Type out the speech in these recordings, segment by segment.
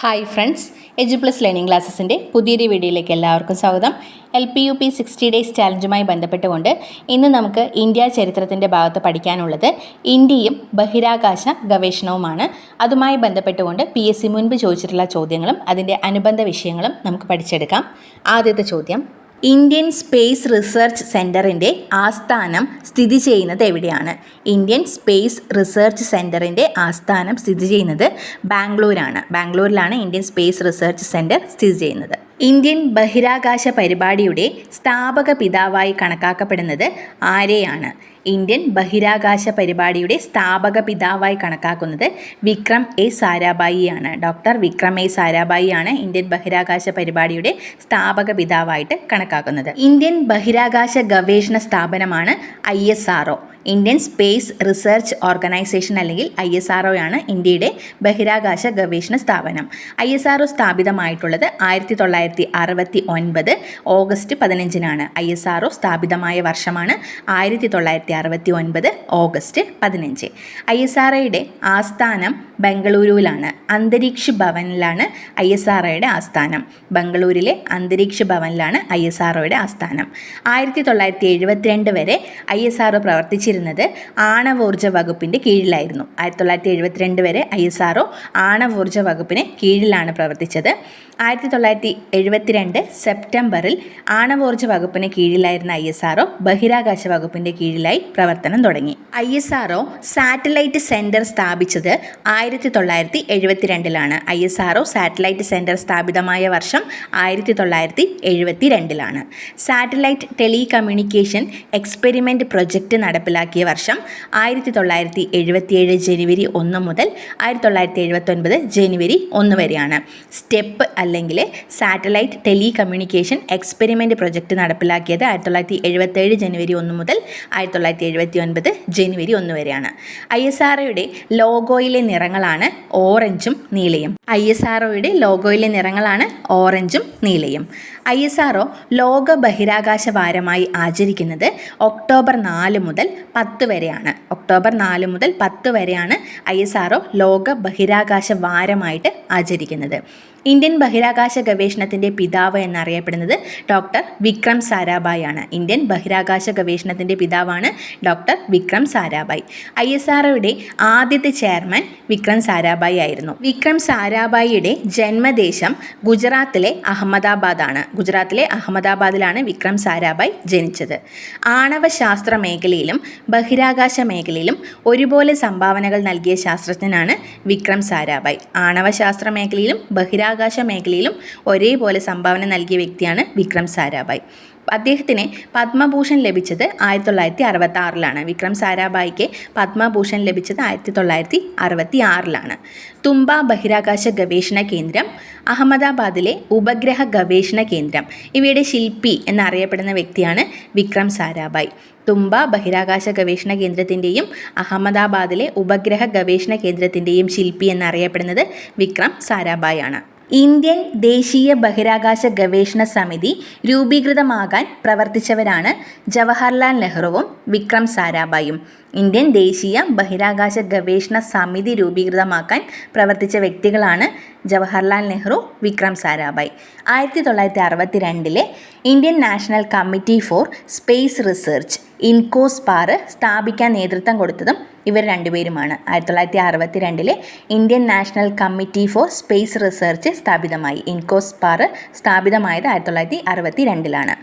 Hi friends edu plus learning ക്ലാസ്സസിന്റെ പുതിയൊരു വീഡിയോയിലേക്ക് എല്ലാവർക്കും സ്വാഗതം. L P U P sixty days ചാലഞ്ചുമായി ബന്ധപ്പെട്ടുകൊണ്ട് ഇന്ന് നമുക്ക് ഇന്ത്യ ചരിത്രത്തിന്റെ ഭാഗത്ത് പഠിക്കാനുള്ളത് ഇന്ത്യയും ബഹിരാകാശ ഗവേഷണവുമാണ്. അതുമായി ബന്ധപ്പെട്ടുകൊണ്ട് പി എസ് സി മുൻപ് ചോദിച്ചിട്ടുള്ള ചോദ്യങ്ങളും അതിന്റെ അനുബന്ധ വിഷയങ്ങളും നമുക്ക് പഠിച്ചെടുക്കാം. ആദ്യത്തെ ചോദ്യം ഇന്ത്യൻ സ്പേസ് റിസർച്ച് സെന്ററിന്റെ ആസ്ഥാനം സ്ഥിതി ചെയ്യുന്നത് എവിടെയാണ്? ഇന്ത്യൻ സ്പേസ് റിസർച്ച് സെന്ററിന്റെ ആസ്ഥാനം സ്ഥിതി ചെയ്യുന്നത് ബാംഗ്ലൂരാണ്. ബാംഗ്ലൂരിലാണ് ഇന്ത്യൻ സ്പേസ് റിസർച്ച് സെന്റർ സ്ഥിതി ചെയ്യുന്നത്. ഇന്ത്യൻ ബഹിരാകാശ പരിപാടിയുടെ സ്ഥാപക പിതാവായി കണക്കാക്കപ്പെടുന്നത് ആരെയാണ്? ഇന്ത്യൻ ബഹിരാകാശ പരിപാടിയുടെ സ്ഥാപക പിതാവായി കണക്കാക്കുന്നത് വിക്രം എ സാരാഭായിയാണ്. ഡോക്ടർ വിക്രം എ സാരാഭായിയാണ് ഇന്ത്യൻ ബഹിരാകാശ പരിപാടിയുടെ സ്ഥാപക പിതാവായിട്ട് കണക്കാക്കുന്നത്. ഇന്ത്യൻ ബഹിരാകാശ ഗവേഷണ സ്ഥാപനമാണ് I Indian space research organisation അല്ലെങ്കിൽ ഐ എസ് ആർ ആണ് ഇന്ത്യയുടെ ബഹിരാകാശ ഗവേഷണ സ്ഥാപനം. ഐ എസ് ആർ സ്ഥാപിതമായിട്ടുള്ളത് ആയിരത്തി തൊള്ളായിരത്തി അറുപത്തി ഒൻപത് ഓഗസ്റ്റ് പതിനഞ്ചിനാണ്. ഐ എസ് ആർ സ്ഥാപിതമായ വർഷമാണ് ആയിരത്തി തൊള്ളായിരത്തി അറുപത്തി ഒൻപത് ഓഗസ്റ്റ് പതിനഞ്ച്. ഐ എസ് ആർ ആസ്ഥാനം ബംഗളൂരുവിലാണ്. അന്തരീക്ഷ ഭവനിലാണ് ഐ എസ് ആർ ആസ്ഥാനം. ബംഗളൂരിലെ അന്തരീക്ഷ ഭവനിലാണ് ഐ എസ് ആർ ആസ്ഥാനം. ആയിരത്തി തൊള്ളായിരത്തി എഴുപത്തിരണ്ട് വരെ ഐ എസ് ആർ പ്രവർത്തിച്ചിരുന്നത് ആണവോർജ വകുപ്പിന്റെ കീഴിലായിരുന്നു. ആയിരത്തി തൊള്ളായിരത്തി എഴുപത്തിരണ്ട് വരെ ഐ എസ് ആർ ഒ ആണവോർജ വകുപ്പിന് കീഴിലാണ് പ്രവർത്തിച്ചത്. ആയിരത്തി തൊള്ളായിരത്തി എഴുപത്തിരണ്ട് സെപ്റ്റംബറിൽ ആണവോർജ വകുപ്പിന് കീഴിലായിരുന്ന ഐ എസ് ആർഒ ബഹിരാകാശ വകുപ്പിന്റെ കീഴിലായി പ്രവർത്തനം തുടങ്ങി. I S R O satellite centre സ്ഥാപിച്ചത് ആയിരത്തി തൊള്ളായിരത്തി എഴുപത്തിരണ്ടിലാണ് I S R O satellite centre സ്ഥാപിതമായ വർഷം ആയിരത്തി തൊള്ളായിരത്തി എഴുപത്തിരണ്ടിലാണ് സാറ്റലൈറ്റ് ടെലികമ്മ്യൂണിക്കേഷൻ എക്സ്പെരിമെന്റ് പ്രൊജക്റ്റ് നടപ്പിലാക്കിയ വർഷം ആയിരത്തി തൊള്ളായിരത്തി എഴുപത്തിയേഴ് ജനുവരി ഒന്ന് മുതൽ ആയിരത്തി തൊള്ളായിരത്തി എഴുപത്തൊൻപത് ജനുവരി ഒന്ന് വരെയാണ്. സ്റ്റെപ്പ് അല്ലെങ്കിൽ സാറ്റലൈറ്റ് ടെലികമ്മ്യൂണിക്കേഷൻ എക്സ്പെരിമെന്റ് പ്രൊജക്റ്റ് നടപ്പിലാക്കിയത് ആയിരത്തി തൊള്ളായിരത്തി എഴുപത്തേഴ് ജനുവരി ഒന്ന് മുതൽ ആയിരത്തി തൊള്ളായിരത്തി എഴുപത്തി ഒൻപത് ജനുവരി ഒന്ന് വരെയാണ്. ഐ എസ് ആർ ലോഗോയിലെ നിറങ്ങളാണ് ഓറഞ്ചും നീലയും. ഐ എസ് ആർ ലോഗോയിലെ നിറങ്ങളാണ് ഓറഞ്ചും നീലയും. ഐ എസ് ആർ ലോക ബഹിരാകാശ വാരമായി ആചരിക്കുന്നത് ഒക്ടോബർ നാല് മുതൽ പത്ത് വരെയാണ്. ഒക്ടോബർ നാല് മുതൽ പത്ത് വരെയാണ് ഐ എസ് ആർ ലോക ബഹിരാകാശ വാരമായിട്ട് ആചരിക്കുന്നത്. ഇന്ത്യൻ ബഹിരാകാശ ഗവേഷണത്തിന്റെ പിതാവ് എന്നറിയപ്പെടുന്നത് ഡോക്ടർ വിക്രം സാരാഭായ് ആണ്. ഇന്ത്യൻ ബഹിരാകാശ ഗവേഷണത്തിന്റെ പിതാവാണ് doctor Vikram Sarabhai. I S ആർഒയുടെ ആദ്യത്തെ ചെയർമാൻ വിക്രം സാരാഭായ് ആയിരുന്നു. വിക്രം സാരാഭായിയുടെ ജന്മദേശം ഗുജറാത്തിലെ അഹമ്മദാബാദാണ് ഗുജറാത്തിലെ അഹമ്മദാബാദിലാണ് വിക്രം സാരാഭായ് ജനിച്ചത്. ആണവശാസ്ത്ര മേഖലയിലും ബഹിരാകാശ മേഖലയിലും ഒരുപോലെ സംഭാവനകൾ നൽകിയ ശാസ്ത്രജ്ഞനാണ് വിക്രം സാരാഭായ്. ആണവശാസ്ത്ര മേഖലയിലും ബഹിരാകാശ മേഖലയിലും ഒരേപോലെ സംഭാവന നൽകിയ വ്യക്തിയാണ് വിക്രം സാരാഭായ്. അദ്ദേഹത്തിന് പത്മഭൂഷൺ ലഭിച്ചത് ആയിരത്തി തൊള്ളായിരത്തി അറുപത്തി ആറിലാണ് വിക്രം സാരാഭായിക്ക് പത്മഭൂഷൺ ലഭിച്ചത് ആയിരത്തി തൊള്ളായിരത്തി അറുപത്തി ആറിലാണ് തുമ്പ ബഹിരാകാശ ഗവേഷണ കേന്ദ്രം അഹമ്മദാബാദിലെ ഉപഗ്രഹ ഗവേഷണ കേന്ദ്രം ഇവയുടെ ശില്പി എന്നറിയപ്പെടുന്ന വ്യക്തിയാണ് വിക്രം സാരാഭായ്. തുമ്പ ബഹിരാകാശ ഗവേഷണ കേന്ദ്രത്തിന്റെയും അഹമ്മദാബാദിലെ ഉപഗ്രഹ ഗവേഷണ കേന്ദ്രത്തിന്റെയും ശില്പി എന്നറിയപ്പെടുന്നത് വിക്രം സാരാഭായ് ആണ് ഇന്ത്യൻ ദേശീയ ബഹിരാകാശ ഗവേഷണ സമിതി രൂപീകൃതമാകാൻ പ്രവർത്തിച്ചവരാണ് ജവഹർലാൽ നെഹ്റുവും വിക്രം സാരാഭായും. ഇന്ത്യൻ ദേശീയ ബഹിരാകാശ ഗവേഷണ സമിതി രൂപീകൃതമാക്കാൻ പ്രവർത്തിച്ച വ്യക്തികളാണ് ജവഹർലാൽ നെഹ്റു വിക്രം സാരാഭായ്. ആയിരത്തി തൊള്ളായിരത്തി അറുപത്തി രണ്ടിലെ Indian national committee for space research INCOSPAR സ്ഥാപിക്കാൻ നേതൃത്വം കൊടുത്തതും ഇവർ രണ്ടുപേരുമാണ്. ആയിരത്തി തൊള്ളായിരത്തി അറുപത്തി രണ്ടിലെ Indian national committee for space research സ്ഥാപിതമായി INCOSPAR സ്ഥാപിതമായത് ആയിരത്തി തൊള്ളായിരത്തി അറുപത്തി രണ്ടിലാണ്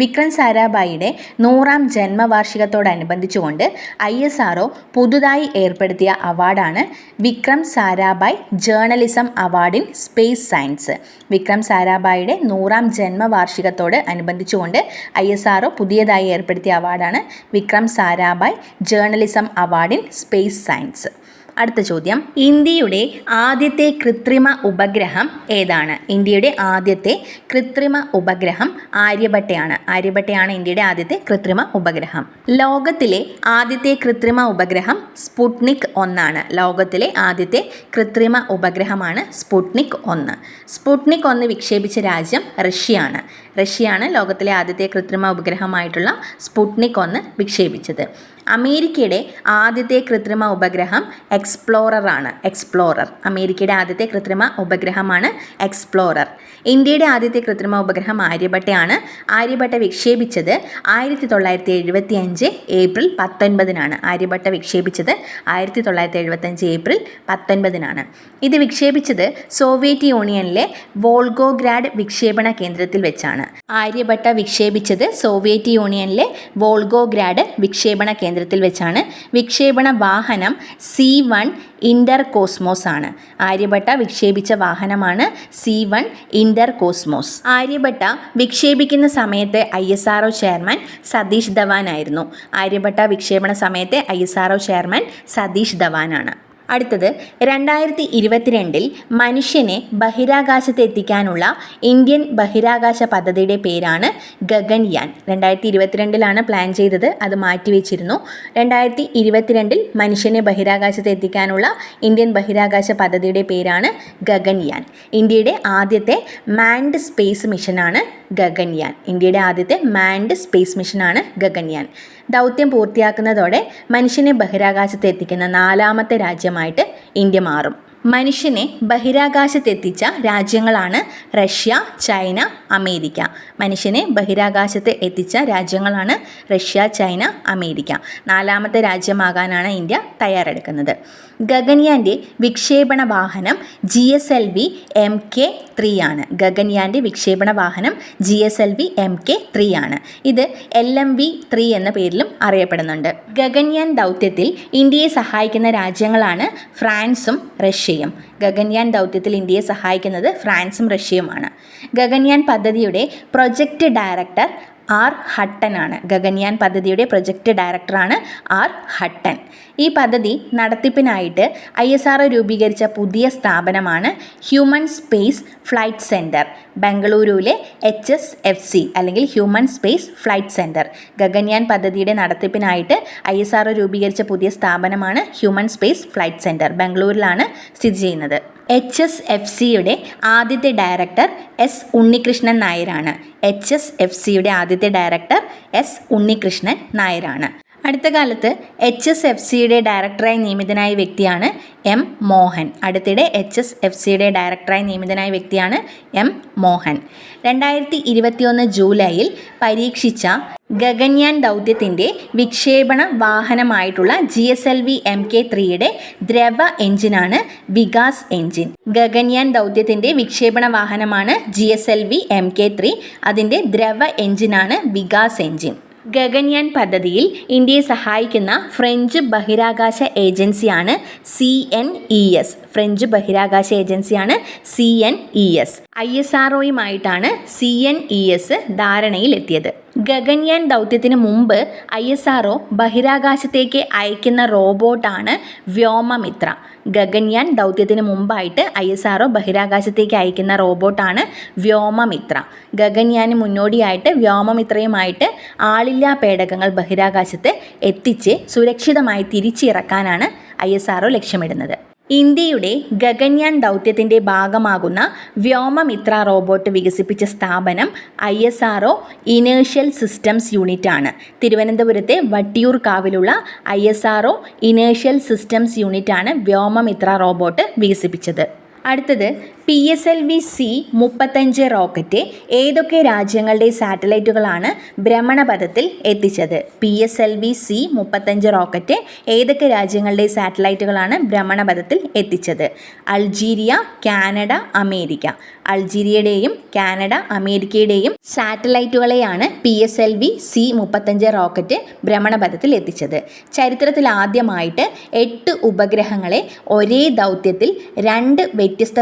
വിക്രം സാരാഭായിയുടെ നൂറാം ജന്മവാർഷികത്തോടനുബന്ധിച്ചുകൊണ്ട് ഐ എസ് ആർ പുതുതായി ഏർപ്പെടുത്തിയ അവാർഡാണ് Vikram Sarabhai journalism award in space science. Vikram സാരാഭായിയുടെ നൂറാം ജന്മവാർഷികത്തോട് അനുബന്ധിച്ചുകൊണ്ട് ഐ എസ് ആർ പുതിയതായി ഏർപ്പെടുത്തിയ അവാർഡാണ് Vikram Sarabhai journalism award in space science. അടുത്ത ചോദ്യം. ഇന്ത്യയുടെ ആദ്യത്തെ കൃത്രിമ ഉപഗ്രഹം ഏതാണ്? ഇന്ത്യയുടെ ആദ്യത്തെ കൃത്രിമ ഉപഗ്രഹം ആര്യഭട്ടയാണ്. ആര്യഭട്ടയാണ് ഇന്ത്യയുടെ ആദ്യത്തെ കൃത്രിമ ഉപഗ്രഹം. ലോകത്തിലെ ആദ്യത്തെ കൃത്രിമ ഉപഗ്രഹം സ്പുട്നിക് ഒന്നാണ്. ലോകത്തിലെ ആദ്യത്തെ കൃത്രിമ ഉപഗ്രഹമാണ് സ്പുട്നിക് ഒന്ന്. സ്പുട്നിക് ഒന്ന് വിക്ഷേപിച്ച രാജ്യം റഷ്യയാണ്. റഷ്യയാണ് ലോകത്തിലെ ആദ്യത്തെ കൃത്രിമ ഉപഗ്രഹമായിട്ടുള്ള സ്പുട്നിക് ഒന്ന് വിക്ഷേപിച്ചത്. അമേരിക്കയുടെ ആദ്യത്തെ കൃത്രിമ ഉപഗ്രഹം എക്സ്പ്ലോറർ ആണ് എക്സ്പ്ലോറർ. അമേരിക്കയുടെ ആദ്യത്തെ കൃത്രിമ ഉപഗ്രഹമാണ് എക്സ്പ്ലോറർ. ഇന്ത്യയുടെ ആദ്യത്തെ കൃത്രിമ ഉപഗ്രഹം ആര്യഭട്ടയാണ് ആര്യഭട്ട വിക്ഷേപിച്ചത് ആയിരത്തി തൊള്ളായിരത്തി എഴുപത്തി അഞ്ച് ഏപ്രിൽ പത്തൊൻപതിനാണ്. ആര്യഭട്ട വിക്ഷേപിച്ചത് ആയിരത്തി തൊള്ളായിരത്തി എഴുപത്തഞ്ച് ഏപ്രിൽ പത്തൊൻപതിനാണ്. ഇത് വിക്ഷേപിച്ചത് സോവിയറ്റ് യൂണിയനിലെ വോൾഗോഗ്രാഡ് വിക്ഷേപണ കേന്ദ്രത്തിൽ വെച്ചാണ്. ആര്യഭട്ട വിക്ഷേപിച്ചത് സോവിയറ്റ് യൂണിയനിലെ വോൾഗോഗ്രാഡ് വിക്ഷേപണ കേന്ദ്രത്തിൽ വെച്ചാണ്. വിക്ഷേപണ വാഹനം സി വൺ ഇന്റർ കോസ്മോസ് ആണ്. ആര്യഭട്ട വിക്ഷേപിച്ച വാഹനമാണ് C one Inter cosmos Aryabhata വിക്ഷേപിക്കുന്ന സമയത്ത് I S R chairman Satish Dhawan ആയിരുന്നു ആര്യഭട്ട വിക്ഷേപണ സമയത്തെ I S R chairman Satish ധവാനാണ്. അടുത്തത് രണ്ടായിരത്തി ഇരുപത്തിരണ്ടിൽ മനുഷ്യനെ ബഹിരാകാശത്ത് എത്തിക്കാനുള്ള ഇന്ത്യൻ ബഹിരാകാശ പദ്ധതിയുടെ പേരാണ് ഗഗൻയാൻ. രണ്ടായിരത്തി ഇരുപത്തിരണ്ടിലാണ് പ്ലാൻ ചെയ്തത് അത് മാറ്റിവെച്ചിരുന്നു. രണ്ടായിരത്തി ഇരുപത്തിരണ്ടിൽ മനുഷ്യനെ ബഹിരാകാശത്ത് എത്തിക്കാനുള്ള ഇന്ത്യൻ ബഹിരാകാശ പദ്ധതിയുടെ പേരാണ് ഗഗൻയാൻ. ഇന്ത്യയുടെ ആദ്യത്തെ മാൻഡ് സ്പേസ് മിഷനാണ് ഗഗൻയാൻ. ഇന്ത്യയുടെ ആദ്യത്തെ മാൻഡ് സ്പേസ് മിഷനാണ് ഗഗൻയാൻ. ദൗത്യം പൂർത്തിയാക്കുന്നതോടെ മനുഷ്യനെ ബഹിരാകാശത്ത് എത്തിക്കുന്ന നാലാമത്തെ രാജ്യമായിട്ട് ഇന്ത്യ മാറും. മനുഷ്യനെ ബഹിരാകാശത്തെത്തിച്ച രാജ്യങ്ങളാണ് റഷ്യ ചൈന അമേരിക്ക. മനുഷ്യനെ ബഹിരാകാശത്ത് എത്തിച്ച രാജ്യങ്ങളാണ് റഷ്യ ചൈന അമേരിക്ക. നാലാമത്തെ രാജ്യമാകാനാണ് ഇന്ത്യ തയ്യാറെടുക്കുന്നത്. ഗഗൻയാന്റെ വിക്ഷേപണ വാഹനം G S L V M K three ആണ്. ഗഗൻയാന്റെ വിക്ഷേപണ വാഹനം G S L V M K three ആണ്. ഇത് എൽ എം വി ത്രീ എന്ന പേരിലും അറിയപ്പെടുന്നുണ്ട്. ഗഗൻയാൻ ദൗത്യത്തിൽ ഇന്ത്യയെ സഹായിക്കുന്ന രാജ്യങ്ങളാണ് ഫ്രാൻസും റഷ്യയും. ഗഗൻയാൻ ദൗത്യത്തിൽ ഇന്ത്യയെ സഹായിക്കുന്നത് ഫ്രാൻസും റഷ്യയുമാണ്. ഗഗൻയാൻ പദ്ധതിയുടെ പ്രൊജക്റ്റ് ഡയറക്ടർ ആർ ഹട്ടനാണ് ഗഗൻയാൻ പദ്ധതിയുടെ പ്രൊജക്റ്റ് ഡയറക്ടറാണ് ആർ ഹട്ടൻ. ഈ പദ്ധതി നടത്തിപ്പിനായിട്ട് ഐ എസ് ആർ രൂപീകരിച്ച പുതിയ സ്ഥാപനമാണ് ഹ്യൂമൻ സ്പേസ് ഫ്ലൈറ്റ് സെന്റർ ബംഗളൂരുവിലെ എച്ച് എസ് എഫ് സി അല്ലെങ്കിൽ human space flight centre Gaganyaan പദ്ധതിയുടെ നടത്തിപ്പിനായിട്ട് ഐ എസ് ആർ രൂപീകരിച്ച പുതിയ സ്ഥാപനമാണ് ഹ്യൂമൻ സ്പേസ് ഫ്ലൈറ്റ് സെന്റർ ബംഗളൂരിലാണ് സ്ഥിതി ചെയ്യുന്നത്. എച്ച് എസ് എഫ് സിയുടെ ആദ്യത്തെ ഡയറക്ടർ എസ് ഉണ്ണികൃഷ്ണൻ നായരാണ്. എച്ച് എസ് എഫ് സിയുടെ ആദ്യത്തെ ഡയറക്ടർ എസ് ഉണ്ണികൃഷ്ണൻ നായരാണ്. അടുത്ത കാലത്ത് എച്ച് എസ് എഫ് സിയുടെ ഡയറക്ടറായി നിയമിതനായ വ്യക്തിയാണ് എം മോഹൻ. അടുത്തിടെ എച്ച് എസ് എഫ് സിയുടെ ഡയറക്ടറായി നിയമിതനായ വ്യക്തിയാണ് എം മോഹൻ. രണ്ടായിരത്തി ഇരുപത്തിയൊന്ന് ജൂലൈയിൽ പരീക്ഷിച്ച ഗഗൻയാൻ ദൗത്യത്തിന്റെ വിക്ഷേപണ വാഹനമായിട്ടുള്ള G S L V M K ത്രീയുടെ ദ്രവ എഞ്ചിനാണ് വികാസ് എഞ്ചിൻ. ഗഗൻയാൻ ദൗത്യത്തിന്റെ വിക്ഷേപണ വാഹനമാണ് G S L V M K three അതിന്റെ ദ്രവ എഞ്ചിനാണ് വികാസ് എഞ്ചിൻ. ഗഗൻയാൻ പദ്ധതിയിൽ ഇന്ത്യയെ സഹായിക്കുന്ന ഫ്രഞ്ച് ബഹിരാകാശ ഏജൻസിയാണ് C N E S. French ബഹിരാകാശ ഏജൻസിയാണ് C N E S. I S R ഒയുമായിട്ടാണ് C N E S ധാരണയിലെത്തിയത്. ഗഗൻയാൻ ദൗത്യത്തിന് മുമ്പ് ഐ എസ് ആർ ബഹിരാകാശത്തേക്ക് അയക്കുന്ന റോബോട്ടാണ് വ്യോമമിത്ര. ഗഗൻയാൻ ദൗത്യത്തിന് മുമ്പായിട്ട് ഐ എസ് ആർ ഒ ബഹിരാകാശത്തേക്ക് അയക്കുന്ന റോബോട്ടാണ് വ്യോമമിത്ര. ഗഗൻയാന് മുന്നോടിയായിട്ട് വ്യോമമിത്രയുമായിട്ട് ആളില്ലാ പേടകങ്ങൾ ബഹിരാകാശത്ത് എത്തിച്ച് സുരക്ഷിതമായി തിരിച്ചിറക്കാനാണ് ഐ എസ് ലക്ഷ്യമിടുന്നത്. ഇന്ത്യയുടെ ഗഗൻയാൻ ദൗത്യത്തിന്റെ ഭാഗമാകുന്ന വ്യോമമിത്ര റോബോട്ട് വികസിപ്പിച്ച സ്ഥാപനം I S R O inertial systems unit ആണ്. തിരുവനന്തപുരത്തെ വട്ടിയൂർക്കാവിലുള്ള I S R O inertial systems unit ആണ് വ്യോമമിത്ര റോബോട്ട് വികസിപ്പിച്ചത്. അടുത്തത് P S L V C മുപ്പത്തഞ്ച് റോക്കറ്റ് ഏതൊക്കെ രാജ്യങ്ങളുടെ സാറ്റലൈറ്റുകളാണ് ഭ്രമണപഥത്തിൽ എത്തിച്ചത്? P S L V C മുപ്പത്തഞ്ച് റോക്കറ്റ് ഏതൊക്കെ രാജ്യങ്ങളുടെ സാറ്റലൈറ്റുകളാണ് ഭ്രമണപഥത്തിൽ എത്തിച്ചത്? Algeria Canada America. അൾജീരിയയുടെയും കാനഡ അമേരിക്കയുടെയും സാറ്റലൈറ്റുകളെയാണ് P S L V C മുപ്പത്തഞ്ച് റോക്കറ്റ് ഭ്രമണപഥത്തിൽ എത്തിച്ചത്. ചരിത്രത്തിൽ ആദ്യമായിട്ട് എട്ട് ഉപഗ്രഹങ്ങളെ ഒരേ ദൗത്യത്തിൽ രണ്ട് വ്യത്യസ്ത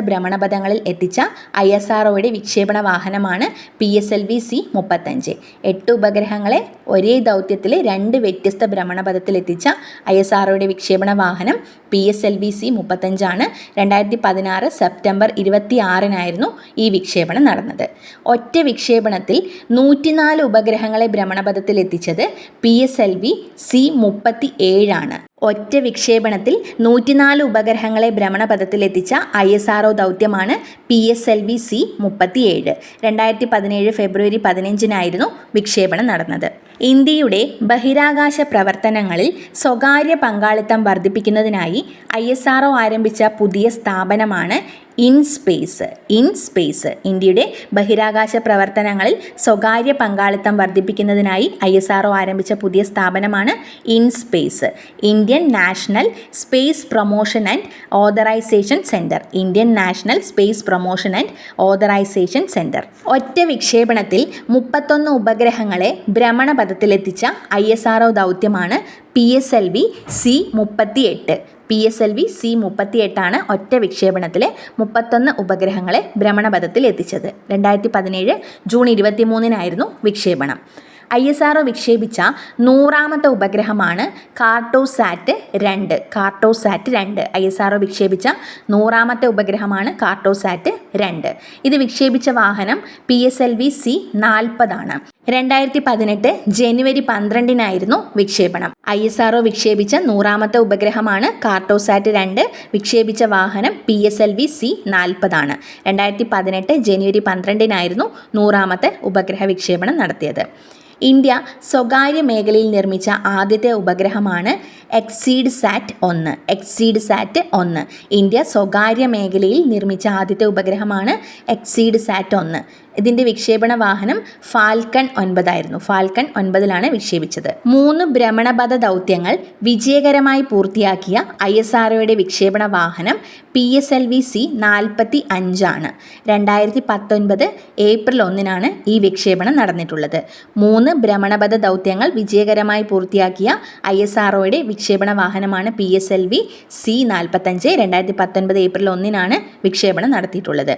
ഭ്രമണപഥങ്ങളിൽ എത്തിച്ച ഐ എസ് ആർ വിക്ഷേപണ വാഹനമാണ് P S L V C മുപ്പത്തഞ്ച്. എട്ട് ഉപഗ്രഹങ്ങളെ ഒരേ ദൗത്യത്തിൽ രണ്ട് വ്യത്യസ്ത ഭ്രമണപഥത്തിൽ എത്തിച്ച ഐ എസ് ആർ വിക്ഷേപണ വാഹനം P S L V C മുപ്പത്തഞ്ചാണ്. രണ്ടായിരത്തി പതിനാറ് സെപ്റ്റംബർ ഇരുപത്തി ആറിനായിരുന്നു ഈ വിക്ഷേപണം നടന്നത്. ഒറ്റ വിക്ഷേപണത്തിൽ നൂറ്റിനാല് ഉപഗ്രഹങ്ങളെ ഭ്രമണപഥത്തിൽ എത്തിച്ചത് P S L V C മുപ്പത്തി ഏഴാണ് ഒറ്റ വിക്ഷേപണത്തിൽ നൂറ്റിനാല് ഉപഗ്രഹങ്ങളെ ഭ്രമണപഥത്തിൽ എത്തിച്ച ഐ എസ് ആർ ഒ ദൗത്യമാണ് P S L V C മുപ്പത്തിയേഴ്. രണ്ടായിരത്തി പതിനേഴ് ഫെബ്രുവരി പതിനഞ്ചിനായിരുന്നു വിക്ഷേപണം നടന്നത്. ഇന്ത്യയുടെ ബഹിരാകാശ പ്രവർത്തനങ്ങളിൽ സ്വകാര്യ പങ്കാളിത്തം വർദ്ധിപ്പിക്കുന്നതിനായി ഐ എസ് ആർ ആരംഭിച്ച പുതിയ സ്ഥാപനമാണ് ഇൻ സ്പേസ് ഇൻ സ്പേസ് ഇന്ത്യയുടെ ബഹിരാകാശ പ്രവർത്തനങ്ങളിൽ സ്വകാര്യ പങ്കാളിത്തം വർദ്ധിപ്പിക്കുന്നതിനായി ഐ എസ് ആർ ആരംഭിച്ച പുതിയ സ്ഥാപനമാണ് in space Indian national space promotion and authorisation centre Indian national space promotion and authorisation centre ഒറ്റ വിക്ഷേപണത്തിൽ മുപ്പത്തൊന്ന് ഉപഗ്രഹങ്ങളെ ഭ്രമണപഥത്തിലെത്തിച്ച ഐ എസ് ആർ ഒ ദൗത്യമാണ് P S L V C മുപ്പത്തി എട്ട് P S L V C മുപ്പത്തി എട്ടാണ് ഒറ്റ വിക്ഷേപണത്തിലെ മുപ്പത്തൊന്ന് ഉപഗ്രഹങ്ങളെ ഭ്രമണപഥത്തിൽ എത്തിച്ചത് രണ്ടായിരത്തി പതിനേഴ് ജൂൺ ഇരുപത്തി മൂന്നിനായിരുന്നു വിക്ഷേപണം. ഐ എസ് ആർ വിക്ഷേപിച്ച നൂറാമത്തെ ഉപഗ്രഹമാണ് കാർട്ടോസാറ്റ് രണ്ട്. കാർട്ടോസാറ്റ് രണ്ട്. ഐ എസ് ആർ വിക്ഷേപിച്ച നൂറാമത്തെ ഉപഗ്രഹമാണ് കാർട്ടോസാറ്റ് രണ്ട്. ഇത് വിക്ഷേപിച്ച വാഹനം P S L V C നാൽപ്പതാണ്. രണ്ടായിരത്തി പതിനെട്ട് ജനുവരി പന്ത്രണ്ടിനായിരുന്നു വിക്ഷേപണം. ഐ എസ് ആർ വിക്ഷേപിച്ച നൂറാമത്തെ ഉപഗ്രഹമാണ് കാർട്ടോസാറ്റ് രണ്ട്. വിക്ഷേപിച്ച വാഹനം P S L V C നാൽപ്പതാണ്. രണ്ടായിരത്തി പതിനെട്ട് ജനുവരി പന്ത്രണ്ടിനായിരുന്നു നൂറാമത്തെ ഉപഗ്രഹ വിക്ഷേപണം നടത്തിയത്. ഇന്ത്യ സ്വകാര്യ മേഖലയിൽ നിർമ്മിച്ച ആദ്യത്തെ ഉപഗ്രഹമാണ് എക്സീഡ് സാറ്റ് ഒന്ന്. എക്സീഡ് സാറ്റ് ഒന്ന്. ഇന്ത്യ സ്വകാര്യ മേഖലയിൽ നിർമ്മിച്ച ആദ്യത്തെ ഉപഗ്രഹമാണ് എക്സീഡ് സാറ്റ് ഒന്ന്. ഇതിന്റെ വിക്ഷേപണ വാഹനം ഫാൽക്കൺ ഒൻപതായിരുന്നു ഫാൽക്കൺ ഒൻപതിലാണ് വിക്ഷേപിച്ചത്. മൂന്ന് ഭ്രമണപഥ ദൗത്യങ്ങൾ വിജയകരമായി പൂർത്തിയാക്കിയ ഐ എസ് ആർഒയുടെ വിക്ഷേപണ വാഹനം P S L V C നാൽപ്പത്തി അഞ്ചാണ് രണ്ടായിരത്തി പത്തൊൻപത് ഏപ്രിൽ ഒന്നിനാണ് ഈ വിക്ഷേപണം നടന്നിട്ടുള്ളത്. മൂന്ന് ഭ്രമണപഥ ദൗത്യങ്ങൾ വിജയകരമായി പൂർത്തിയാക്കിയ ഐ എസ് ആർഒയുടെ വിക്ഷേപണ വാഹനമാണ് P S L V C നാൽപ്പത്തഞ്ച് രണ്ടായിരത്തി പത്തൊൻപത് ഏപ്രിൽ ഒന്നിനാണ് വിക്ഷേപണം നടത്തിയിട്ടുള്ളത്.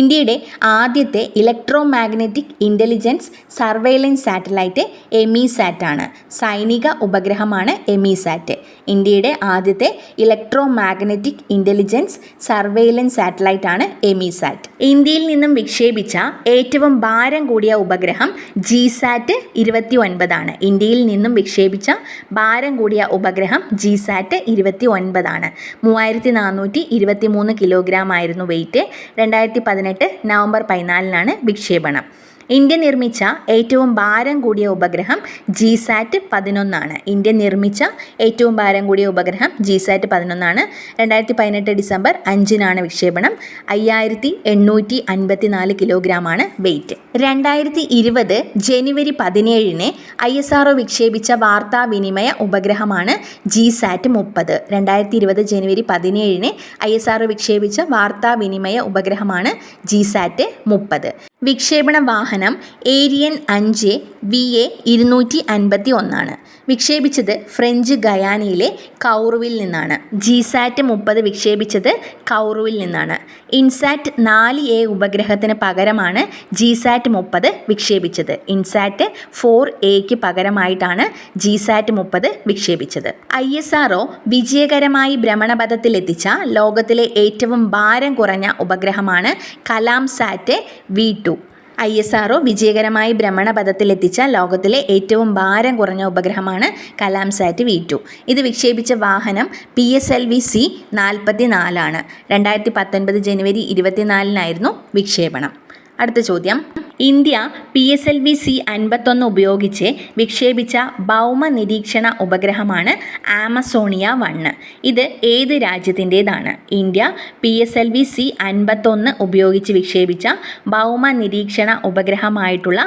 ഇന്ത്യയുടെ ആദ്യത്തെ electromagnetic intelligence surveillance satellite EMISAT ആണ് സൈനിക ഉപഗ്രഹമാണ് എമിസാറ്റ്. ഇന്ത്യയുടെ ആദ്യത്തെ electromagnetic intelligence surveillance satellite ആണ് എമിസാറ്റ്. ഇന്ത്യയിൽ നിന്നും വിക്ഷേപിച്ച ഏറ്റവും ഭാരം കൂടിയ ഉപഗ്രഹം ജിസാറ്റ് ഇരുപത്തി ഒൻപതാണ് ഇന്ത്യയിൽ നിന്നും വിക്ഷേപിച്ച ഭാരം കൂടിയ ഉപഗ്രഹം ജിസാറ്റ് ഇരുപത്തി ഒൻപതാണ് മൂവായിരത്തി നാനൂറ്റി ഇരുപത്തി മൂന്ന് കിലോഗ്രാം ആയിരുന്നു വെയിറ്റ് രണ്ടായിരത്തി പതിനെട്ട് നവംബർ പതിനാലിനാണ് വിക്ഷേപണം. ഇന്ത്യ നിർമ്മിച്ച ഏറ്റവും ഭാരം കൂടിയ ഉപഗ്രഹം ജിസാറ്റ് പതിനൊന്നാണ്. ഇന്ത്യ നിർമ്മിച്ച ഏറ്റവും ഭാരം കൂടിയ ഉപഗ്രഹം ജിസാറ്റ് പതിനൊന്നാണ്. രണ്ടായിരത്തി പതിനെട്ട് ഡിസംബർ അഞ്ചിനാണ് വിക്ഷേപണം. അയ്യായിരത്തി എണ്ണൂറ്റി അൻപത്തി നാല് കിലോഗ്രാമാണ് വെയിറ്റ്. രണ്ടായിരത്തി ഇരുപത് ജനുവരി പതിനേഴിന് ഐ എസ് ആർ വിക്ഷേപിച്ച വാർത്താവിനിമയ ഉപഗ്രഹമാണ് ജിസാറ്റ് മുപ്പത്. രണ്ടായിരത്തി ഇരുപത് ജനുവരി പതിനേഴിന് ഐ എസ് ആർ വിക്ഷേപിച്ച വാർത്താവിനിമയ ഉപഗ്രഹമാണ് ജിസാറ്റ് മുപ്പത്. വിക്ഷേപണ വാഹനം ഏരിയൻ അഞ്ച് വി എ ഇരുന്നൂറ്റി അൻപത്തി ഒന്നാണ്. വിക്ഷേപിച്ചത് ഫ്രഞ്ച് ഗയാനയിലെ കൗറുവിൽ നിന്നാണ്. ജിസാറ്റ് മുപ്പത് വിക്ഷേപിച്ചത് കൗറുവിൽ നിന്നാണ്. ഇൻസാറ്റ് നാല് എ ഉപഗ്രഹത്തിന് പകരമാണ് ജിസാറ്റ് മുപ്പത് വിക്ഷേപിച്ചത്. ഇൻസാറ്റ് ഫോർ എക്ക് പകരമായിട്ടാണ് ജിസാറ്റ് മുപ്പത് വിക്ഷേപിച്ചത്. ഐ എസ് ആർ വിജയകരമായി ഭ്രമണപഥത്തിലെത്തിച്ച ലോകത്തിലെ ഏറ്റവും ഭാരം കുറഞ്ഞ ഉപഗ്രഹമാണ് Kalam sat V two. I S R വിജയകരമായി ഭ്രമണപഥത്തിലെത്തിച്ച ലോകത്തിലെ ഏറ്റവും ഭാരം കുറഞ്ഞ ഉപഗ്രഹമാണ് കലാം സാറ്റ് വി ടു. ഇത് വിക്ഷേപിച്ച വാഹനം P S L V C നാൽപ്പത്തി നാലാണ് രണ്ടായിരത്തി പത്തൊൻപത് ജനുവരി ഇരുപത്തിനാലിനായിരുന്നു വിക്ഷേപണം. അടുത്ത ചോദ്യം. India P S L V C അൻപത്തൊന്ന് ഉപയോഗിച്ച് വിക്ഷേപിച്ച ഭൗമ നിരീക്ഷണ ഉപഗ്രഹമാണ് ആമസോണിയ വണ്ണ്. ഇത് ഏത് രാജ്യത്തിന്റേതാണ്? India P S L V C അൻപത്തൊന്ന് ഉപയോഗിച്ച് വിക്ഷേപിച്ച ഭൗമ നിരീക്ഷണ ഉപഗ്രഹമായിട്ടുള്ള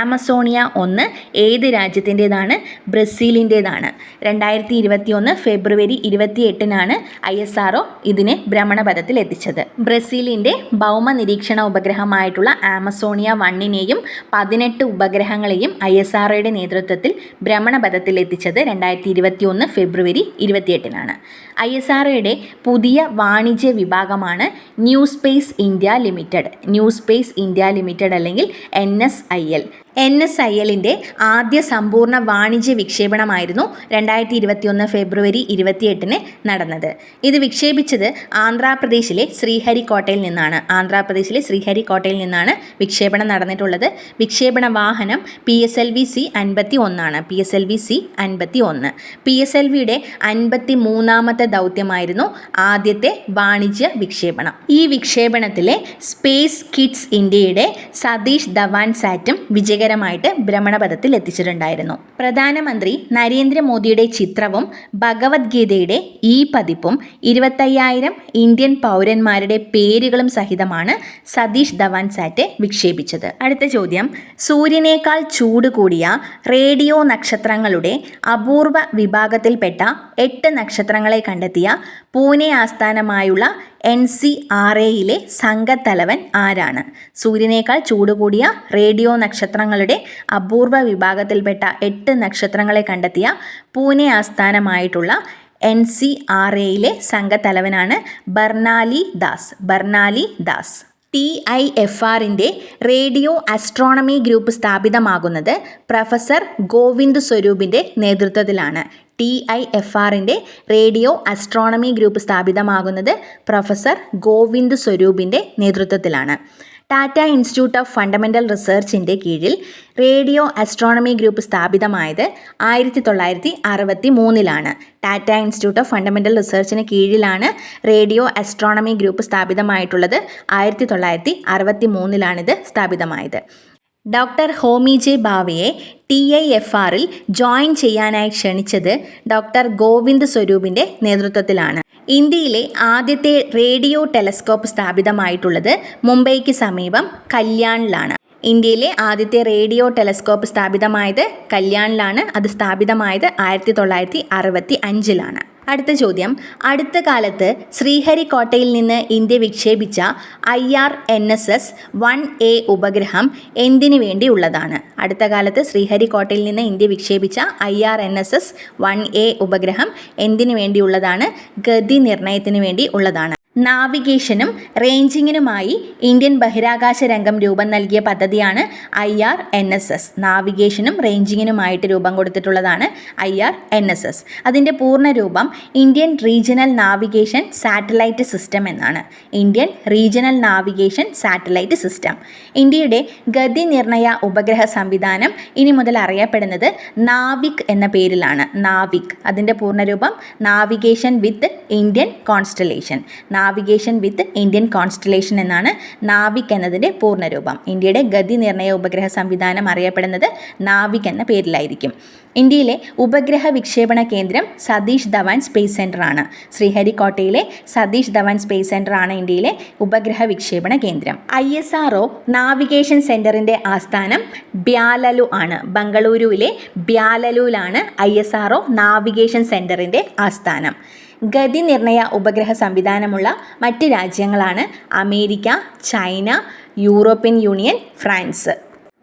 ആമസോണിയ ഒന്ന് ഏത് രാജ്യത്തിന്റേതാണ്? ബ്രസീലിന്റേതാണ്. രണ്ടായിരത്തി ഇരുപത്തി ഒന്ന് ഫെബ്രുവരി ഇരുപത്തി എട്ടിനാണ് ഐ എസ് ആർ ഇതിനെ ഭ്രമണപഥത്തിൽ എത്തിച്ചത് ബ്രസീലിന്റെ ഭൗമ നിരീക്ഷണ ഉപഗ്രഹമായിട്ടുള്ള ആമസോണിയ വണ്ണിനെയും പതിനെട്ട് ഉപഗ്രഹങ്ങളെയും ഐ എസ് ആർഒയുടെ നേതൃത്വത്തിൽ ഭ്രമണപഥത്തിൽ എത്തിച്ചത് രണ്ടായിരത്തി ഇരുപത്തി ഒന്ന് ഫെബ്രുവരി ഇരുപത്തിയെട്ടിനാണ്. ഐ എസ് ആർഒയുടെ പുതിയ വാണിജ്യ വിഭാഗമാണ് New Space India Limited. New Space India Limited അല്ലെങ്കിൽ N S I L. N S I എല്ലിന്റെ ആദ്യ സമ്പൂർണ വാണിജ്യ വിക്ഷേപണമായിരുന്നു രണ്ടായിരത്തി ഇരുപത്തിയൊന്ന് ഫെബ്രുവരി ഇരുപത്തിയെട്ടിന് നടന്നത്. ഇത് വിക്ഷേപിച്ചത് ആന്ധ്രാപ്രദേശിലെ ശ്രീഹരിക്കോട്ടയിൽ നിന്നാണ്. ആന്ധ്രാപ്രദേശിലെ ശ്രീഹരിക്കോട്ടയിൽ നിന്നാണ് വിക്ഷേപണം നടന്നിട്ടുള്ളത്. വിക്ഷേപണ വാഹനം P S L V C അൻപത്തി ഒന്നാണ് P S L V C അൻപത്തി ഒന്ന് പി എസ് എൽ വിയുടെ അൻപത്തി മൂന്നാമത്തെ ദൗത്യമായിരുന്നു ആദ്യത്തെ വാണിജ്യ വിക്ഷേപണം. ഈ വിക്ഷേപണത്തിലെ സ്പേസ് കിഡ്സ് ഇന്ത്യയുടെ സതീഷ് ധവാൻ സാറ്റും വിജയ വിജയകരമായിട്ട് ഭ്രമണപഥത്തിൽ എത്തിച്ചിട്ടുണ്ടായിരുന്നു. പ്രധാനമന്ത്രി നരേന്ദ്രമോദിയുടെ ചിത്രവും ഭഗവത്ഗീതയുടെ ഈ പതിപ്പും ഇരുപത്തയ്യായിരം ഇന്ത്യൻ പൗരന്മാരുടെ പേരുകളും സഹിതമാണ് സതീഷ് ധവാൻ സാറ്റ് വിക്ഷേപിച്ചത്. അടുത്ത ചോദ്യം. സൂര്യനേക്കാൾ ചൂട് കൂടിയ റേഡിയോ നക്ഷത്രങ്ങളുടെ അപൂർവ വിഭാഗത്തിൽപ്പെട്ട എട്ട് നക്ഷത്രങ്ങളെ കണ്ടെത്തിയ പൂനെ ആസ്ഥാനമായുള്ള എൻ സി ആർ എയിലെ സംഘത്തലവൻ ആരാണ്? സൂര്യനേക്കാൾ ചൂട് കൂടിയ റേഡിയോ നക്ഷത്രങ്ങളുടെ അപൂർവ വിഭാഗത്തിൽപ്പെട്ട എട്ട് നക്ഷത്രങ്ങളെ കണ്ടെത്തിയ പൂനെ ആസ്ഥാനമായിട്ടുള്ള എൻ സി ആർ എയിലെ സംഘത്തലവനാണ് Barnali Das. Barnali Das. T I F ആറിന്റെ റേഡിയോ അസ്ട്രോണമി ഗ്രൂപ്പ് സ്ഥാപിതമാകുന്നത് പ്രൊഫസർ ഗോവിന്ദ് സ്വരൂപിന്റെ നേതൃത്വത്തിലാണ്. ടി ഐ എഫ് ആറിന്റെ റേഡിയോ അസ്ട്രോണമി ഗ്രൂപ്പ് സ്ഥാപിതമാകുന്നത് പ്രൊഫസർ ഗോവിന്ദ് സ്വരൂപിന്റെ നേതൃത്വത്തിലാണ്. ടാറ്റ ഇൻസ്റ്റിറ്റ്യൂട്ട് ഓഫ് ഫണ്ടമെന്റൽ റിസർച്ചിന്റെ കീഴിൽ റേഡിയോ അസ്ട്രോണമി ഗ്രൂപ്പ് സ്ഥാപിതമായത് ആയിരത്തി തൊള്ളായിരത്തി അറുപത്തി മൂന്നിലാണ് ടാറ്റ ഇൻസ്റ്റിറ്റ്യൂട്ട് ഓഫ് ഫണ്ടമെന്റൽ റിസർച്ചിന് കീഴിലാണ് റേഡിയോ അസ്ട്രോണമി ഗ്രൂപ്പ് സ്ഥാപിതമായിട്ടുള്ളത്. ആയിരത്തി തൊള്ളായിരത്തി അറുപത്തി മൂന്നിലാണിത് സ്ഥാപിതമായത്. ഡോക്ടർ ഹോമി ജെ ഭാവയെ ടി ഐ എഫ് ആറിൽ ജോയിൻ ചെയ്യാനായി ക്ഷണിച്ചത് ഡോക്ടർ ഗോവിന്ദ് സ്വരൂപിന്റെ നേതൃത്വത്തിലാണ്. ഇന്ത്യയിലെ ആദ്യത്തെ റേഡിയോ ടെലസ്കോപ്പ് സ്ഥാപിതമായിട്ടുള്ളത് മുംബൈക്ക് സമീപം കല്യാണിലാണ്. ഇന്ത്യയിലെ ആദ്യത്തെ റേഡിയോ ടെലസ്കോപ്പ് സ്ഥാപിതമായത് കല്യാണിലാണ്. അത് സ്ഥാപിതമായത് ആയിരത്തി തൊള്ളായിരത്തി അറുപത്തി അഞ്ചിലാണ് അടുത്ത ചോദ്യം. അടുത്ത കാലത്ത് ശ്രീഹരിക്കോട്ടയിൽ നിന്ന് India വിക്ഷേപിച്ച I R N S S one A ഉപഗ്രഹം എന്തിനു വേണ്ടിയുള്ളതാണ് അടുത്ത കാലത്ത് ശ്രീഹരിക്കോട്ടയിൽ നിന്ന് India വിക്ഷേപിച്ച I R N S S one A ഉപഗ്രഹം എന്തിനു വേണ്ടിയുള്ളതാണ് ഗതി നിർണയത്തിന് വേണ്ടി ഉള്ളതാണ്. നാവിഗേഷനും റേഞ്ചിങ്ങിനുമായി ഇന്ത്യൻ ബഹിരാകാശ രംഗം രൂപം നൽകിയ പദ്ധതിയാണ് I R N S S. നാവിഗേഷനും റേഞ്ചിങ്ങിനുമായിട്ട് രൂപം കൊടുത്തിട്ടുള്ളതാണ് I R N S S. അതിന്റെ പൂർണ രൂപം Indian regional navigation satellite system എന്നാണ്. Indian regional navigation satellite system. ഇന്ത്യയുടെ ഗതി നിർണയ ഉപഗ്രഹ സംവിധാനം ഇനി മുതൽ അറിയപ്പെടുന്നത് നാവിക് എന്ന പേരിലാണ്. നാവിക്. അതിന്റെ പൂർണരൂപം navigation with Indian constellation. Navigation with Indian constellation എന്നാണ് നാവിക് എന്നതിന്റെ പൂർണരൂപം. ഇന്ത്യയുടെ ഗതി നിർണയ ഉപഗ്രഹ സംവിധാനം അറിയപ്പെടുന്നത് നാവിക് എന്ന പേരിലായിരിക്കും. ഇന്ത്യയിലെ ഉപഗ്രഹ വിക്ഷേപണ കേന്ദ്രം സതീഷ് ധവാൻ സ്പേസ് സെന്റർ ശ്രീഹരിക്കോട്ടയിലെ സതീഷ് ധവാൻ സ്പേസ് സെന്റർ ഇന്ത്യയിലെ ഉപഗ്രഹ വിക്ഷേപണ കേന്ദ്രം. ഐ എസ് ആർ നാവിഗേഷൻ സെന്ററിന്റെ ആസ്ഥാനം ബ്യാലലു ആണ്. ബംഗളൂരുവിലെ ബ്യാലലുവിലാണ് ഐ എസ് ആർ നാവിഗേഷൻ സെന്ററിന്റെ ആസ്ഥാനം. ഗതി നിർണയ ഉപഗ്രഹ സംവിധാനമുള്ള മറ്റ് രാജ്യങ്ങളാണ് America China European Union France.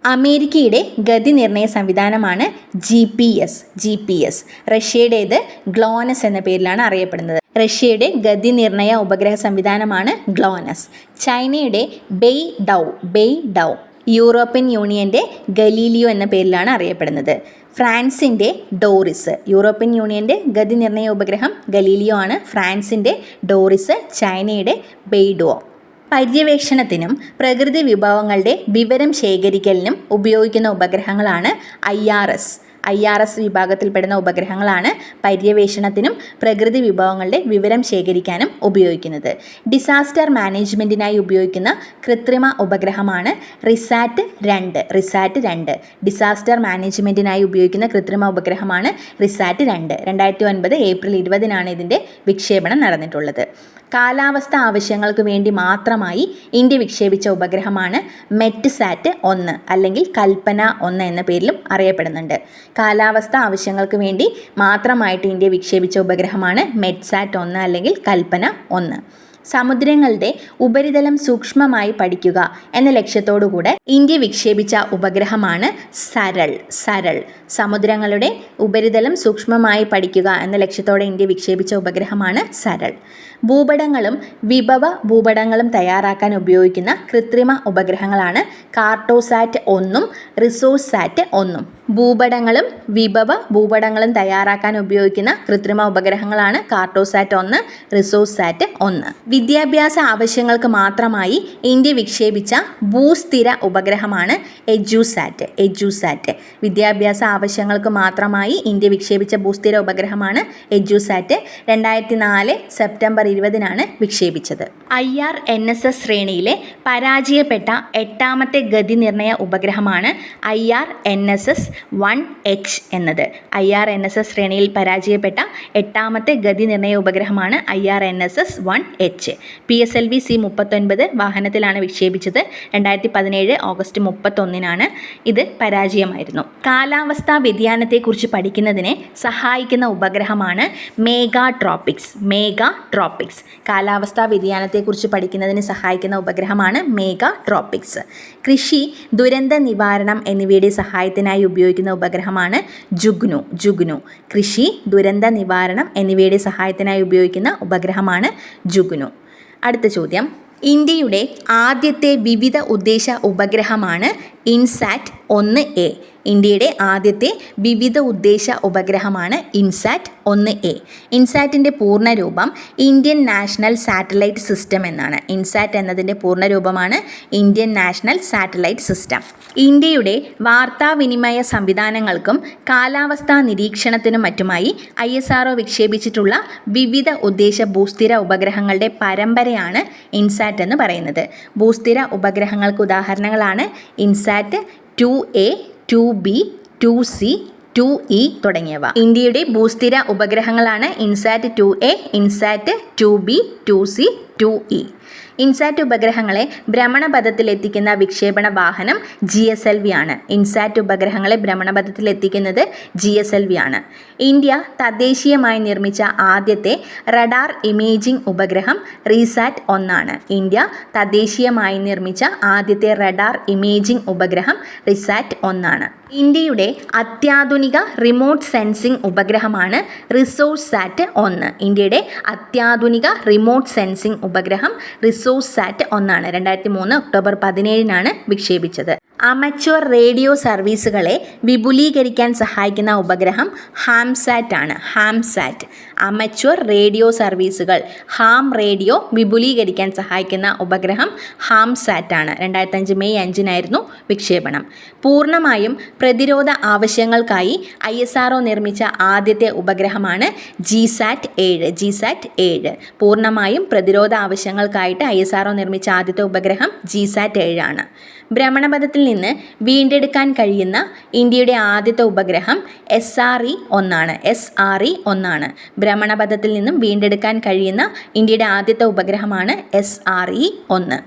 അമേരിക്കയുടെ ഗതി നിർണയ സംവിധാനമാണ് G P S G P S. റഷ്യയുടേത് ഗ്ലോനസ് എന്ന പേരിലാണ് അറിയപ്പെടുന്നത്. റഷ്യയുടെ ഗതി നിർണയ ഉപഗ്രഹ സംവിധാനമാണ് ഗ്ലോനസ്. ചൈനയുടെ ബെയ് ഡൗ ബെയ് ഡൗ. യൂറോപ്യൻ യൂണിയന്റെ ഗലീലിയോ എന്ന പേരിലാണ് അറിയപ്പെടുന്നത്. ഫ്രാൻസിന്റെ ഡോറിസ്. യൂറോപ്യൻ യൂണിയന്റെ ഗതി നിർണയ ഉപഗ്രഹം ഗലീലിയോ ആണ്. ഫ്രാൻസിന്റെ ഡോറിസ് ചൈനയുടെ ബെയ്ഡോ പര്യവേക്ഷണത്തിനും പ്രകൃതി വിഭവങ്ങളുടെ വിവരം ശേഖരിക്കലിനും ഉപയോഗിക്കുന്ന ഉപഗ്രഹങ്ങളാണ് I R S. I R S വിഭാഗത്തിൽപ്പെടുന്ന ഉപഗ്രഹങ്ങളാണ് പര്യവേഷണത്തിനും പ്രകൃതി വിഭവങ്ങളുടെ വിവരം ശേഖരിക്കാനും ഉപയോഗിക്കുന്നത്. ഡിസാസ്റ്റർ മാനേജ്മെന്റിനായി ഉപയോഗിക്കുന്ന കൃത്രിമ ഉപഗ്രഹമാണ് റിസാറ്റ് രണ്ട്. റിസാറ്റ് രണ്ട്. ഡിസാസ്റ്റർ മാനേജ്മെന്റിനായി ഉപയോഗിക്കുന്ന കൃത്രിമ ഉപഗ്രഹമാണ് റിസാറ്റ് രണ്ട്. രണ്ടായിരത്തി ഒൻപത് ഏപ്രിൽ ഇരുപതിനാണ് ഇതിന്റെ വിക്ഷേപണം നടന്നിട്ടുള്ളത്. കാലാവസ്ഥ ആവശ്യങ്ങൾക്ക് വേണ്ടി മാത്രമായി ഇന്ത്യ വിക്ഷേപിച്ച ഉപഗ്രഹമാണ് മെറ്റ്സാറ്റ് ഒന്ന് അല്ലെങ്കിൽ കൽപ്പന ഒന്ന് എന്ന പേരിലും അറിയപ്പെടുന്നുണ്ട്. കാലാവസ്ഥ ആവശ്യങ്ങൾക്ക് വേണ്ടി മാത്രമായിട്ട് ഇന്ത്യ വിക്ഷേപിച്ച ഉപഗ്രഹമാണ് മെറ്റ്സാറ്റ് ഒന്ന് അല്ലെങ്കിൽ കൽപ്പന ഒന്ന്. സമുദ്രങ്ങളുടെ ഉപരിതലം സൂക്ഷ്മമായി പഠിക്കുക എന്ന ലക്ഷ്യത്തോടുകൂടെ ഇന്ത്യ വിക്ഷേപിച്ച ഉപഗ്രഹമാണ് സരൾ സരൾ. സമുദ്രങ്ങളുടെ ഉപരിതലം സൂക്ഷ്മമായി പഠിക്കുക എന്ന ലക്ഷ്യത്തോടെ ഇന്ത്യ വിക്ഷേപിച്ച ഉപഗ്രഹമാണ് സരൾ. ഭൂപടങ്ങളും വിഭവ ഭൂപടങ്ങളും തയ്യാറാക്കാൻ ഉപയോഗിക്കുന്ന കൃത്രിമ ഉപഗ്രഹങ്ങളാണ് കാർട്ടോസാറ്റ് ഒന്നും റിസോഴ്സ് സാറ്റ് ഒന്നും. ഭൂപടങ്ങളും വിഭവ ഭൂപടങ്ങളും തയ്യാറാക്കാൻ ഉപയോഗിക്കുന്ന കൃത്രിമ ഉപഗ്രഹങ്ങളാണ് കാർട്ടോസാറ്റ് ഒന്ന് റിസോഴ്സ് സാറ്റ് ഒന്ന്. വിദ്യാഭ്യാസ ആവശ്യങ്ങൾക്ക് മാത്രമായി ഇന്ത്യ വിക്ഷേപിച്ച ഭൂസ്ഥിര ഉപഗ്രഹമാണ് എജുസാറ്റ് എജുസാറ്റ് വിദ്യാഭ്യാസ ആവശ്യങ്ങൾക്ക് മാത്രമായി ഇന്ത്യ വിക്ഷേപിച്ച ഭൂസ്ഥിര ഉപഗ്രഹമാണ് എജുസാറ്റ് രണ്ടായിരത്തി നാല് സെപ്റ്റംബർ ഇരുപതിനാണ് വിക്ഷേപിച്ചത്. I R N S S ശ്രേണിയിലെ പരാജയപ്പെട്ട എട്ടാമത്തെ ഗതി നിർണയ ഉപഗ്രഹമാണ് I R N S S one H എന്നത്. I R N S S ശ്രേണിയിൽ പരാജയപ്പെട്ട എട്ടാമത്തെ ഗതി നിർണയ ഉപഗ്രഹമാണ് I R N S S one H. P S L V C മുപ്പത്തൊൻപത് വാഹനത്തിലാണ് വിക്ഷേപിച്ചത്. രണ്ടായിരത്തി പതിനേഴ് ഓഗസ്റ്റ് മുപ്പത്തൊന്നിനാണ് ഇത് പരാജയമായിരുന്നു. കാലാവസ്ഥാ വ്യതിയാനത്തെക്കുറിച്ച് പഠിക്കുന്നതിനെ സഹായിക്കുന്ന ഉപഗ്രഹമാണ് മേഗാ ട്രോപ്പിക്സ് മേഗാ ട്രോപ്പിക്സ് കാലാവസ്ഥാ വ്യതിയാനത്തെക്കുറിച്ച് പഠിക്കുന്നതിന് സഹായിക്കുന്ന ഉപഗ്രഹമാണ് മേഘ ട്രോപ്പിക്സ് കൃഷി ദുരന്ത നിവാരണം എന്നിവയുടെ സഹായത്തിനായി ഉപയോഗിക്കുന്ന ഉപഗ്രഹമാണ് ജുഗ്നു ജുഗ്നു. കൃഷി ദുരന്ത നിവാരണം എന്നിവയുടെ സഹായത്തിനായി ഉപയോഗിക്കുന്ന ഉപഗ്രഹമാണ് ജുഗ്നു. അടുത്ത ചോദ്യം. ഇന്ത്യയുടെ ആദ്യത്തെ വിവിധ ഉദ്ദേശ ഉപഗ്രഹമാണ് ഇൻസാറ്റ് ഒന്ന് എ. ഇന്ത്യയുടെ ആദ്യത്തെ വിവിധ ഉദ്ദേശ ഉപഗ്രഹമാണ് ഇൻസാറ്റ് ഒന്ന് എ. ഇൻസാറ്റിന്റെ പൂർണരൂപം ഇന്ത്യൻ നാഷണൽ സാറ്റലൈറ്റ് സിസ്റ്റം എന്നാണ്. ഇൻസാറ്റ് എന്നതിന്റെ പൂർണരൂപമാണ് ഇന്ത്യൻ നാഷണൽ സാറ്റലൈറ്റ് സിസ്റ്റം. ഇന്ത്യയുടെ വാർത്താവിനിമയ സംവിധാനങ്ങൾക്കും കാലാവസ്ഥാ നിരീക്ഷണത്തിനും മറ്റുമായി ഐ എസ് ആർ വിക്ഷേപിച്ചിട്ടുള്ള വിവിധ ഉദ്ദേശ ഭൂസ്ഥിര ഉപഗ്രഹങ്ങളുടെ പരമ്പരയാണ് ഇൻസാറ്റ് എന്ന് പറയുന്നത്. ഭൂസ്ഥിര ഉപഗ്രഹങ്ങൾക്ക് ഉദാഹരണങ്ങളാണ് INSAT two A two B two C two E തുടങ്ങിയവ. ഇന്ത്യയുടെ ഭൂസ്ഥിര ഉപഗ്രഹങ്ങളാണ് INSAT two A INSAT two B two C two E. INSAT ഉപഗ്രഹങ്ങളെ ഭ്രമണപഥത്തിലെത്തിക്കുന്ന വിക്ഷേപണ വാഹനം ജി എസ് എൽ വി ആണ്. ഇൻസാറ്റ് ഉപഗ്രഹങ്ങളെ ഭ്രമണപഥത്തിലെത്തിക്കുന്നത് ജി എസ് എൽ വി ആണ്. ഇന്ത്യ തദ്ദേശീയമായി നിർമ്മിച്ച ആദ്യത്തെ റഡാർ ഇമേജിംഗ് ഉപഗ്രഹം റീസാറ്റ് ഒന്നാണ്. ഇന്ത്യ തദ്ദേശീയമായി നിർമ്മിച്ച ആദ്യത്തെ റഡാർ ഇമേജിംഗ് ഉപഗ്രഹം റിസാറ്റ് ഒന്നാണ്. ഇന്ത്യയുടെ അത്യാധുനിക റിമോട്ട് സെൻസിംഗ് ഉപഗ്രഹമാണ് റിസോഴ്സ് സാറ്റ് ഒന്ന്. ഇന്ത്യയുടെ അത്യാധുനിക റിമോട്ട് സെൻസിംഗ് ഉപഗ്രഹം റിസോഴ്സ് സാറ്റ് ഒന്നാണ്. രണ്ടായിരത്തി മൂന്ന് ഒക്ടോബർ പതിനേഴിനാണ് വിക്ഷേപിച്ചത്. അമച്വർ റേഡിയോ സർവീസുകളെ വിപുലീകരിക്കാൻ സഹായിക്കുന്ന ഉപഗ്രഹം ഹാംസാറ്റ് ആണ്. ഹാംസാറ്റ് അമച്വർ റേഡിയോ സർവീസുകൾ ഹാം റേഡിയോ വിപുലീകരിക്കാൻ സഹായിക്കുന്ന ഉപഗ്രഹം ഹാംസാറ്റ് ആണ്. രണ്ടായിരത്തഞ്ച് മെയ് അഞ്ചിനായിരുന്നു വിക്ഷേപണം. പൂർണമായും പ്രതിരോധ ആവശ്യങ്ങൾക്കായി ഐ എസ് ആർ നിർമ്മിച്ച ആദ്യത്തെ ഉപഗ്രഹമാണ് ജിസാറ്റ് ഏഴ്. ജിസാറ്റ് ഏഴ്. പൂർണമായും പ്രതിരോധ ആവശ്യങ്ങൾക്കായിട്ട് ഐ എസ് ആർ നിർമ്മിച്ച ആദ്യത്തെ ഉപഗ്രഹം ജിസാറ്റ് ഏഴാണ് ഭ്രമണപഥത്തിൽ നിന്ന് വീണ്ടെടുക്കാൻ കഴിയുന്ന ഇന്ത്യയുടെ ആദ്യത്തെ ഉപഗ്രഹം എസ് ആർ ഇ ഒന്നാണ്. എസ് ആർ ഇ ഒന്നാണ്. ഭ്രമണപഥത്തിൽ നിന്നും വീണ്ടെടുക്കാൻ കഴിയുന്ന ഇന്ത്യയുടെ ആദ്യത്തെ ഉപഗ്രഹമാണ് എസ് ആർ ഇ ഒന്ന്.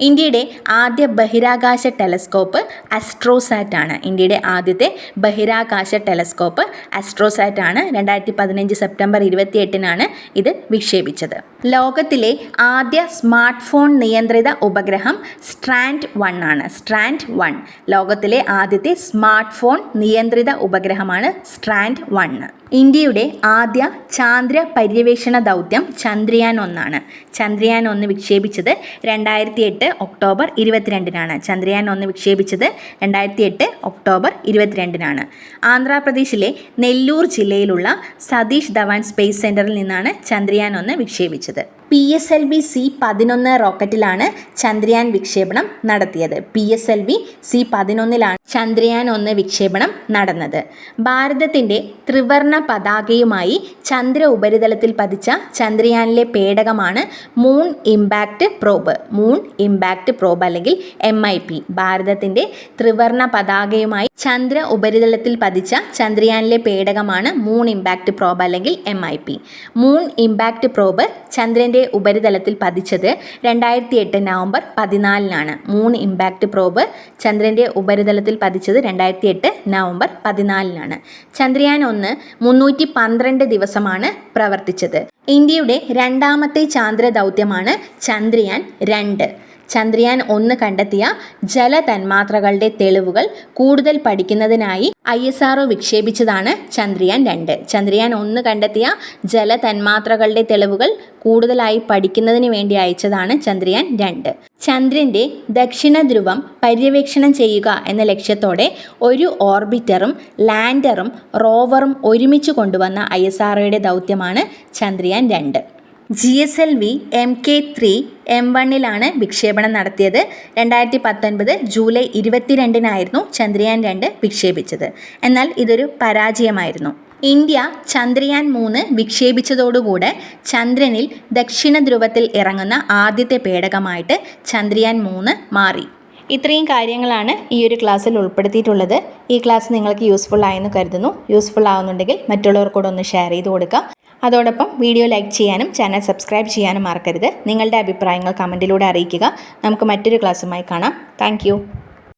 ഇന്ത്യയുടെ ആദ്യ ബഹിരാകാശ ടെലസ്കോപ്പ് അസ്ട്രോസാറ്റ് ആണ്. ഇന്ത്യയുടെ ആദ്യത്തെ ബഹിരാകാശ ടെലസ്കോപ്പ് അസ്ട്രോസാറ്റ് ആണ്. രണ്ടായിരത്തി പതിനഞ്ച് സെപ്റ്റംബർ ഇരുപത്തി എട്ടിനാണ് ഇത് വിക്ഷേപിച്ചത്. ലോകത്തിലെ ആദ്യ സ്മാർട്ട് ഫോൺ നിയന്ത്രിത ഉപഗ്രഹം സ്ട്രാൻഡ് വൺ ആണ്. Strand one. ലോകത്തിലെ ആദ്യത്തെ സ്മാർട്ട് ഫോൺ നിയന്ത്രിത ഉപഗ്രഹമാണ് സ്ട്രാൻഡ് വൺ. ഇന്ത്യയുടെ ആദ്യ ചാന്ദ്ര പര്യവേഷണ ദൗത്യം ചന്ദ്രയാൻ ഒന്നാണ്. ചന്ദ്രയാൻ ഒന്ന് വിക്ഷേപിച്ചത് രണ്ടായിരത്തി എട്ട് ഒക്ടോബർ ഇരുപത്തിരണ്ടിനാണ്. ചന്ദ്രയാൻ ഒന്ന് വിക്ഷേപിച്ചത് രണ്ടായിരത്തി എട്ട് ഒക്ടോബർ ഇരുപത്തിരണ്ടിനാണ്. ആന്ധ്രാപ്രദേശിലെ നെല്ലൂർ ജില്ലയിലുള്ള സതീഷ് ധവാൻ സ്പേസ് സെന്ററിൽ നിന്നാണ് ചന്ദ്രയാൻ ഒന്ന് വിക്ഷേപിച്ചത്. ലഭിച്ചത് P S L V C പതിനൊന്ന് റോക്കറ്റിലാണ് ചന്ദ്രയാൻ വിക്ഷേപണം നടത്തിയത്. P S L V C പതിനൊന്നിലാണ് Chandrayaan ഒന്ന് വിക്ഷേപണം നടന്നത്. ഭാരതത്തിന്റെ ത്രിവർണ പതാകയുമായി ചന്ദ്ര ഉപരിതലത്തിൽ പതിച്ച ചന്ദ്രയാനിലെ പേടകമാണ് moon impact probe. Moon impact probe അല്ലെങ്കിൽ എം ഐ പി. ഭാരതത്തിന്റെ ത്രിവർണ പതാകയുമായി ചന്ദ്ര ഉപരിതലത്തിൽ പതിച്ച ചന്ദ്രയാനിലെ പേടകമാണ് മൂൺ ഇമ്പാക്റ്റ് പ്രോബ് അല്ലെങ്കിൽ M I P. Moon impact probe ചന്ദ്രന്റെ ഉപരിതലത്തിൽ പതിച്ചത് രണ്ടായിരത്തി എട്ട് നവംബർ പതിനാലിനാണ്. മൂൺ ഇമ്പാക്റ്റ് പ്രോബ് ചന്ദ്രന്റെ ഉപരിതലത്തിൽ പതിച്ചത് രണ്ടായിരത്തി എട്ട് നവംബർ പതിനാലിനാണ്. ചന്ദ്രയാൻ ഒന്ന് മുന്നൂറ്റി പന്ത്രണ്ട് ദിവസമാണ് പ്രവർത്തിച്ചത്. ഇന്ത്യയുടെ രണ്ടാമത്തെ ചാന്ദ്ര ദൗത്യമാണ് ചന്ദ്രയാൻ രണ്ട്. ചന്ദ്രയാൻ ഒന്ന് കണ്ടെത്തിയ ജലതന്മാത്രകളുടെ തെളിവുകൾ കൂടുതൽ പഠിക്കുന്നതിനായി ഐ എസ് ആർ വിക്ഷേപിച്ചതാണ് ചന്ദ്രയാൻ രണ്ട്. ചന്ദ്രയാൻ ഒന്ന് കണ്ടെത്തിയ ജലതന്മാത്രകളുടെ തെളിവുകൾ കൂടുതലായി പഠിക്കുന്നതിന് വേണ്ടി അയച്ചതാണ് ചന്ദ്രയാൻ രണ്ട്. ചന്ദ്രന്റെ ദക്ഷിണ ധ്രുവം പര്യവേക്ഷണം ചെയ്യുക എന്ന ലക്ഷ്യത്തോടെ ഒരു ഓർബിറ്ററും ലാൻഡറും റോവറും ഒരുമിച്ച് കൊണ്ടുവന്ന ഐ എസ് ദൗത്യമാണ് ചന്ദ്രയാൻ രണ്ട്. G S L V M K three M വണ്ണിലാണ് വിക്ഷേപണം നടത്തിയത്. രണ്ടായിരത്തി പത്തൊൻപത് ജൂലൈ ഇരുപത്തിരണ്ടിനായിരുന്നു ചന്ദ്രയാൻ രണ്ട് വിക്ഷേപിച്ചത്. എന്നാൽ ഇതൊരു പരാജയമായിരുന്നു. ഇന്ത്യ ചന്ദ്രയാൻ മൂന്ന് വിക്ഷേപിച്ചതോടുകൂടെ ചന്ദ്രനിൽ ദക്ഷിണ ധ്രുവത്തിൽ ഇറങ്ങുന്ന ആദ്യത്തെ പേടകമായിട്ട് ചന്ദ്രയാൻ മൂന്ന് മാറി. ഇത്രയും കാര്യങ്ങളാണ് ഈ ഒരു ക്ലാസ്സിൽ ഉൾപ്പെടുത്തിയിട്ടുള്ളത്. ഈ ക്ലാസ് നിങ്ങൾക്ക് യൂസ്ഫുൾ ആയെന്ന് കരുതുന്നു. യൂസ്ഫുൾ ആവുന്നുണ്ടെങ്കിൽ മറ്റുള്ളവർക്കൂടെ ഒന്ന് ഷെയർ ചെയ്ത് കൊടുക്കുക അതോടൊപ്പം വീഡിയോ ലൈക്ക് ചെയ്യാനും ചാനൽ സബ്സ്ക്രൈബ് ചെയ്യാനും മറക്കരുത്. നിങ്ങളുടെ അഭിപ്രായങ്ങൾ കമന്റിലൂടെ അറിയിക്കുക. നമുക്ക് മറ്റൊരു ക്ലാസ്സുമായി കാണാം. താങ്ക്